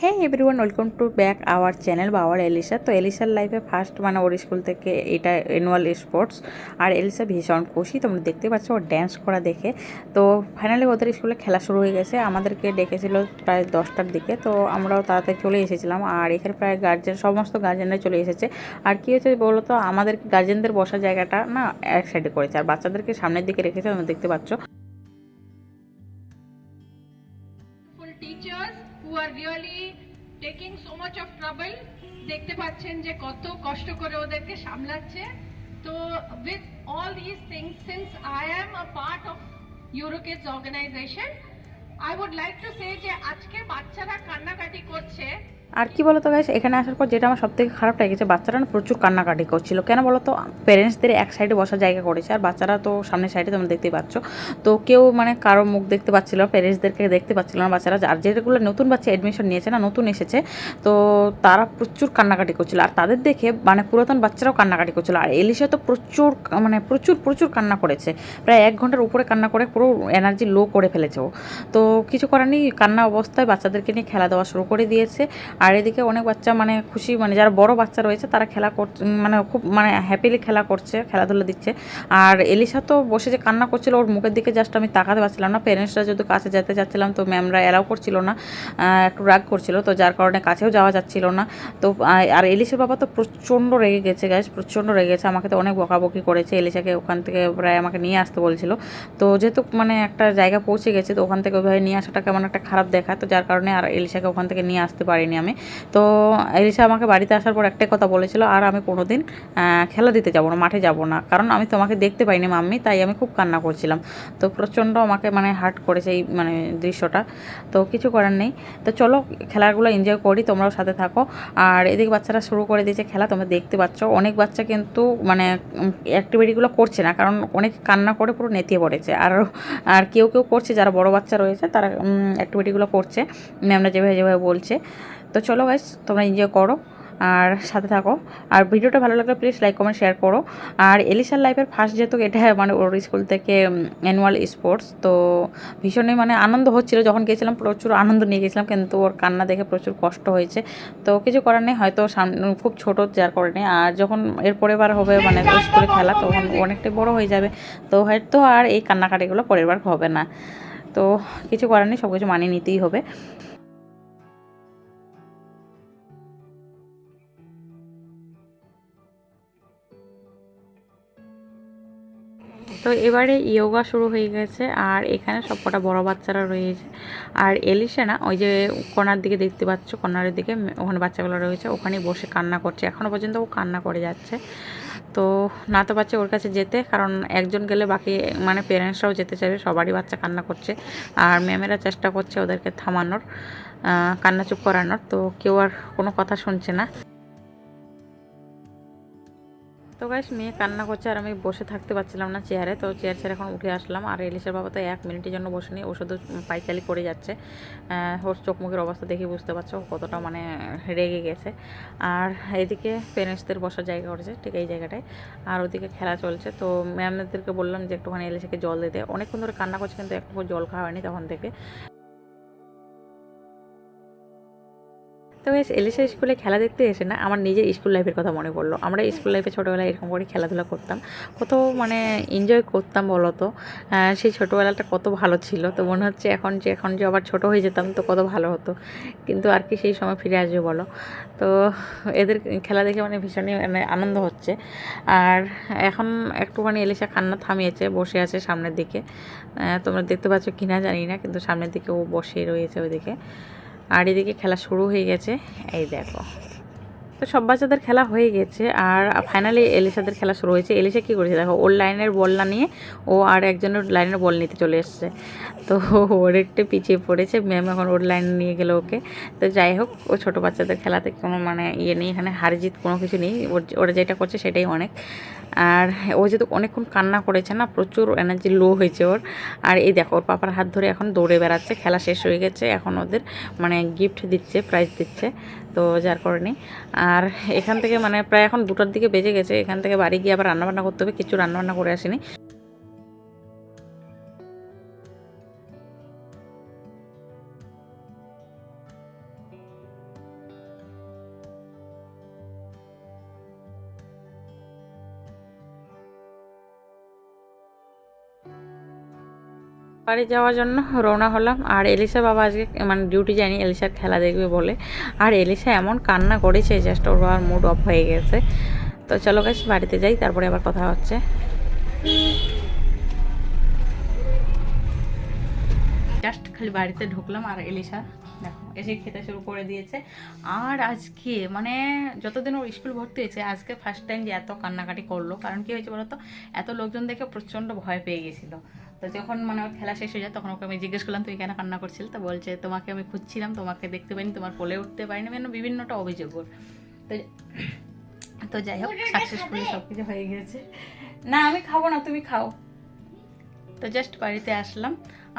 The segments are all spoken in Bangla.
হ্যাঁ everyone welcome to back our channel বা আওয়ার এলিসা তো এলিসার লাইফে ফার্স্ট মানে ওর স্কুল থেকে এটা অ্যানুয়াল স্পোর্টস আর এলিসা ভীষণ খুশি। তোমরা দেখতে পাচ্ছ ওর ড্যান্স করা দেখে। তো ফাইনালি ওদের স্কুলে খেলা শুরু হয়ে গেছে। আমাদেরকে ডেকেছিল প্রায় দশটার দিকে। তো আমরাও তাড়াতাড়ি চলে এসেছিলাম আর এখানে প্রায় গার্জেন সমস্ত গার্জেনরা চলে এসেছে। আর কী হয়েছে বলো তো আমাদের গার্জেনদের বসার জায়গাটা না এক সাইডে করেছে। আর বাচ্চাদেরকে সামনের দিকে রেখেছে, তোমরা দেখতে পাচ্ছ। Full teachers who are really taking so much of trouble দেখতে পাচ্ছেন যে কত কষ্ট করে ওদেরকে সামলাচ্ছে তো with all these things since I am a part of Eurokids organisation I would like to say যে আজকে বাচ্চারা কান্নাকাটি করছে আর কি বলতো গাইস এখানে আসার পর যেটা আমার সবথেকে খারাপ লেগেছে বাচ্চারা না প্রচুর কান্নাকাটি করছিল। কেন বলো তো প্যারেন্টসদের এক সাইডে বসার জায়গা করেছে, আর বাচ্চারা তো সামনের সাইডে তোমরা দেখতেই পাচ্ছ। তো কেউ মানে কারও মুখ দেখতে পাচ্ছিল না প্যারেন্টসদেরকে দেখতে পাচ্ছিল না বাচ্চারা। আর যেগুলো নতুন বাচ্চা অ্যাডমিশন নিয়েছে না, নতুন এসেছে, তো তারা প্রচুর কান্নাকাটি করছিল। আর তাদের দেখে মানে পুরাতন বাচ্চারাও কান্নাকাটি করছিল। আর এলিশা তো প্রচুর মানে প্রচুর প্রচুর কান্না করেছে। প্রায় এক ঘণ্টার উপরে কান্না করে পুরো এনার্জি লো করে ফেলেছে ও। তো কিছু করার নেই, কান্না অবস্থায় বাচ্চাদেরকে নিয়ে খেলা দেওয়া শুরু করে দিয়েছে। আর এদিকে অনেক বাচ্চা মানে খুশি মানে যারা বড় বাচ্চা রয়েছে তারা খেলা করছে মানে খুব মানে হ্যাপিলি খেলা করছে, খেলাধুলা দিচ্ছে। আর এলিশা তো বসে যে কান্না করছিল, ওর মুখের দিকে জাস্ট আমি তাকাতে পারছিলাম না। প্যারেন্টসরা যদি কাছে যেতে যাচ্ছিলাম তো ম্যামরা অ্যালাউ করছিল না। একটু রাগ করছিল, তো যার কারণে কাছেও যাওয়া যাচ্ছিল না। তো আর এলিশার বাবা তো প্রচণ্ড রেগে গেছে গ্যাস প্রচণ্ড রেগে গেছে। আমাকে তো অনেক বকাবকি করেছে। এলিশাকে ওখান থেকে প্রায় আমাকে নিয়ে আসতে বলছিল। তো যেহেতু মানে একটা জায়গা পৌঁছে গেছে, তো ওখান থেকে ওইভাবে নিয়ে আসাটা কেমন একটা খারাপ দেখায় তো যার কারণে আর এলিশাকে ওখান থেকে নিয়ে আসতে পারিনি আমি। তো এলিশা আমাকে বাড়িতে আসার পর একটাই কথা বলেছিল, আর আমি কোনো দিন খেলা দিতে যাব না, মাঠে যাব না। কারণ আমি তোমাকে দেখতে পাইনি মাম্মি, তাই আমি খুব কান্না করছিলাম। তো প্রচণ্ড আমাকে মানে হার্ট করেছে এই মানে দৃশ্যটা। তো কিছু করার নেই। তো চলো, খেলাগুলো এনজয় করি, তোমরাও সাথে থাকো। আর এদিকে বাচ্চারা শুরু করে দিয়েছে খেলা, তোমরা দেখতে পাচ্ছ। অনেক বাচ্চা কিন্তু মানে অ্যাক্টিভিটিগুলো করছে না, কারণ অনেক কান্না করে পুরো নেতিয়ে পড়েছে। আর আর কেউ কেউ করছে, যারা বড় বাচ্চা রয়েছে, তারা অ্যাক্টিভিটিগুলো করছে। ম্যামরা যেভাবে যেভাবে বলছে। তো চলো গাইস তোমরা এনজয় করো আর সাথে থাকো। আর ভিডিওটা ভালো লাগলে প্লিজ লাইক কমেন্ট শেয়ার করো। আর এলিশার লাইফের ফার্স্ট যেহেতু এটা মানে ওর স্কুল থেকে অ্যানুয়াল স্পোর্টস তো ভীষণই মানে আনন্দ হচ্ছিল। যখন গেছিলাম প্রচুর আনন্দ নিয়ে গেছিলাম, কিন্তু ওর কান্না দেখে প্রচুর কষ্ট হয়েছে। তো কিছু করার নেই, হয়তো খুব ছোট যার কারণে আর যখন এর পরের বার হবে মানে স্কুলে খেলা, তখন অনেকটাই বড় হয়ে যাবে। তো হয়তো আর এই কান্নাকাটিগুলো পরের বার হবে না। তো কিছু করার নেই সব কিছু মানিয়ে নিতেই হবে। তো এবারে ইয়োগা শুরু হয়ে গেছে আর এখানে সবকটা বড় বাচ্চারা রয়েছে। আর এলিশা না, ওই যে কর্নার দিকে দেখতে পাচ্ছ কর্নারের দিকে ওখানে বাচ্চাগুলো রয়েছে, ওখানেই বসে কান্না করছে। এখনও পর্যন্ত ও কান্না করে যাচ্ছে। তো না তো পারছে ওর কাছে যেতে, কারণ একজন গেলে বাকি মানে পেরেন্টসরাও যেতে চাইবে, সবারই বাচ্চা কান্না করছে। আর ম্যামেরা চেষ্টা করছে ওদেরকে থামানোর কান্না চুপ করানোর, তো কেউ আর কোনো কথা শুনছে না। তো গাইস মেয়ে কান্না করছে আর আমি বসে থাকতে পারছিলাম না চেয়ারে তো চেয়ার ছেড়ে এখন উঠে আসলাম আর এলিশার বাবা তো এক মিনিটের জন্য বসে নিয়ে ও শুধু পাইচালি করে যাচ্ছে। আহ, ওর চোখ মুখের অবস্থা দেখে বুঝতে পারছ কতটা মানে রেগে গেছে। আর এদিকে প্যারেন্টসদের বসার জায়গা করেছে ঠিক এই জায়গাটায়। আর ওদিকে খেলা চলছে তো ম্যামদেরকে বললাম যে একটুখানি এলিশাকে জল দিতে। অনেকক্ষণ ধরে কান্না করছে কিন্তু একটু জল খাওয়া হয়নি তখন থেকে। তো বেশ এলিশা স্কুলে খেলা দেখতে এসে না আমার নিজের স্কুল লাইফের কথা মনে পড়ল। আমরা স্কুল লাইফে ছোটোবেলায় এরকম করে খেলাধুলা করতাম। কত মানে এনজয় করতাম বলো তো। সেই ছোটোবেলাটা কত ভালো ছিল। তো মনে হচ্ছে এখন যে এখন যে আবার ছোটো হয়ে যেতাম তো কত ভালো হতো। কিন্তু আর কি সেই সময় ফিরে আসবে বলো। তো এদের খেলা দেখে মানে ভীষণই মানে আনন্দ হচ্ছে। আর এখন একটুখানি এলিশা কান্না থামিয়েছে, বসে আছে সামনের দিকে। তোমরা দেখতে পাচ্ছ কিনা জানি না, কিন্তু সামনের দিকে ও বসে রয়েছে ওইদিকে। আর এদিকে খেলা শুরু হয়ে গেছে। এই দেখো। তো সব বাচ্চাদের খেলা হয়ে গেছে আর ফাইনালি এলিসাদের খেলা শুরু হয়েছে। এলিসা কী করেছে দেখো, ওর লাইনের বল না নিয়ে ও আর একজনের লাইনের বল নিতে চলে এসছে। তো ওর একটু পিছিয়ে পড়েছে ম্যাম এখন ওর লাইন নিয়ে গেল ওকে। তো যাই হোক, ও ছোটো বাচ্চাদের খেলাতে কোনো মানে ইয়ে নেই, এখানে হার জিত কোনো কিছু নেই। ওর ওরা যেটা করছে সেটাই অনেক। আর ও যেহেতু অনেকক্ষণ কান্না করেছে না, প্রচুর এনার্জি লো হয়েছে ওর। আর এই দেখো, ওর পাপার হাত ধরে এখন দৌড়ে বেড়াচ্ছে, খেলা শেষ হয়ে গেছে। এখন ওদের মানে গিফট দিচ্ছে প্রাইজ দিচ্ছে। তো যার কারণে। আর এখান থেকে মানে প্রায় এখন দুটোর দিকে বেজে গেছে। এখান থেকে বাড়ি গিয়ে আবার রান্নাবান্না করতে হবে। কিছু রান্নাবান্না করে আসিনি। বাড়ি যাওয়ার জন্য রওনা হলাম। আর এলিসা বাবা আজকে মানে ডিউটি যায়নি, এলিসার খেলা দেখবে বলে। আর এলিসা এমন কান্না করেছে জাস্ট ওর বাবার মুড অফ হয়ে গেছে। তো চলো গাছ বাড়িতে যাই, তারপরে আবার কথা হচ্ছে। জাস্ট খালি বাড়িতে ঢুকলাম, আর এলিসা দেখো, এসে খেতে শুরু করে দিয়েছে। আর আজকে মানে যতদিন ওর স্কুল ভর্তি হয়েছে, আজকে ফার্স্ট টাইম যে এত কান্নাকাটি করল। কারণ কি হয়েছে বলতো? এত লোকজন দেখে প্রচণ্ড ভয় পেয়ে গেছিল। তো যখন মানে ওর খেলা শেষ হয়ে যায় তখন ওকে আমি জিজ্ঞেস করলাম তুই কেন কান্না করছিল? তো বলছে তোমাকে আমি খুঁজছিলাম তোমাকে দেখতে পাইনি তোমার কোলে উঠতে পারিনি। মানে বিভিন্নটা অভিযোগ ওর। তো তো যাই হোক সাকসেসফুলি সব কিছু হয়ে গেছে না আমি খাব না তুমি খাও। তো জাস্ট বাড়িতে আসলাম।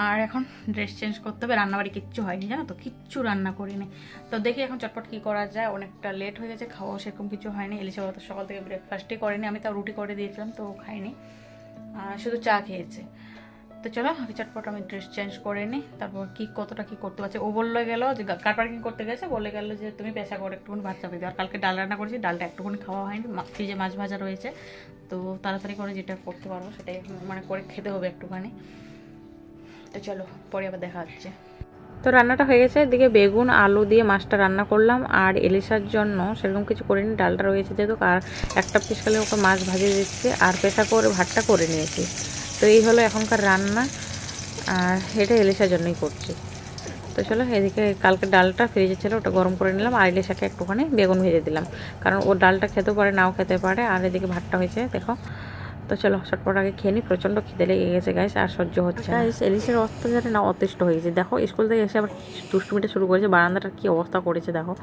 আর এখন ড্রেস চেঞ্জ করতে হবে রান্নাবাড়ি কিচ্ছু হয়নি জানো তো? কিচ্ছু রান্না করিনি। তো দেখি এখন চটপট কী করা যায় অনেকটা লেট হয়ে গেছে খাওয়া সেরকম কিছু হয়নি। এলিশা তো সকাল থেকে ব্রেকফাস্টই করেনি আমি তাও রুটি করে দিয়েছিলাম তো খাইনি আর শুধু চা খেয়েছে। তো চলো। আমি চটপট আমি ড্রেস চেঞ্জ করে নিই তারপর কি, কতটা কি করতে পারছে? ও বললে গেল যে কার পার্কিং করতে গেছে? বলে গেল যে, তুমি পেশা করে, একটুখানি ভাত চাপিয়ে দিও আর কালকে ডাল রান্না করেছি, ডালটা একটুখানি খাওয়া হয়নি। ফ্রিজে মাছ ভাজা রয়েছে, তো তাড়াতাড়ি করে যেটা করতে পারব সেটাই মানে করে খেতে হবে একটুখানি। তো চলো, পরে আবার দেখা হচ্ছে। তো রান্নাটা হয়ে গেছে। এদিকে বেগুন, আলু দিয়ে মাছটা রান্না করলাম। আর এলিশার জন্য সেরকম কিছু করিনি। ডালটা রয়েছে যেহেতু, আর একটা পিস খালি ওকে মাছ ভাজিয়ে দিচ্ছি। আর পেশা করে ভাতটা করে নিয়েছি। তো এই হলো এখনকার রান্না, আর এটা ইলিশার জন্যই করছি। তো চলো, এদিকে কালকে ডালটা ফ্রিজে ছিল, ওটা গরম করে নিলাম, আর এলিশাকে একটুখানি বেগুন ভেজে দিলাম। কারণ ও ডালটা খেতেও পারে, নাও খেতে পারে, আর এদিকে ভাতটা হয়েছে, দেখো। তো চলো চটপট আগে খেয়ে নিই প্রচণ্ড খিদে লেগে গেছে গাইস আর সহ্য হচ্ছে গাইস এলিশের অত্যাচারে না অতিষ্ঠ হয়েছে। দেখো স্কুল থেকে এসে আবার দুষ্টুমিটা শুরু করেছে। বারান্দাটা কি অবস্থা করেছে দেখো।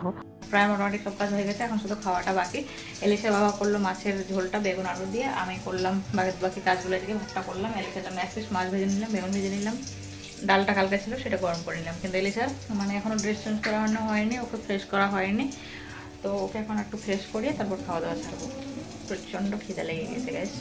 প্রায় মোটামুটি সব কাজ হয়ে গেছে এখন শুধু খাওয়াটা বাকি। এলিশা বাবা করল মাছের ঝোলটা বেগুন আলু দিয়ে। আমি করলাম বাকি বাকি কাজগুলো এদিকে ভাতটা করলাম। এলিশার জন্য এক পিস মাছ ভেজে নিলাম বেগুন ভেজে নিলাম। ডালটা কালকে ছিল সেটা গরম করে নিলাম। কিন্তু এলিশার মানে এখনও ড্রেস চেঞ্জ করা হয়নি ওকে ফ্রেশ করা হয়নি। তো ওকে এখন একটু ফ্রেশ করিয়ে তারপর খাওয়া দাওয়া ছাড়বো। প্রচণ্ড খিদে লেগে গেছে গাইস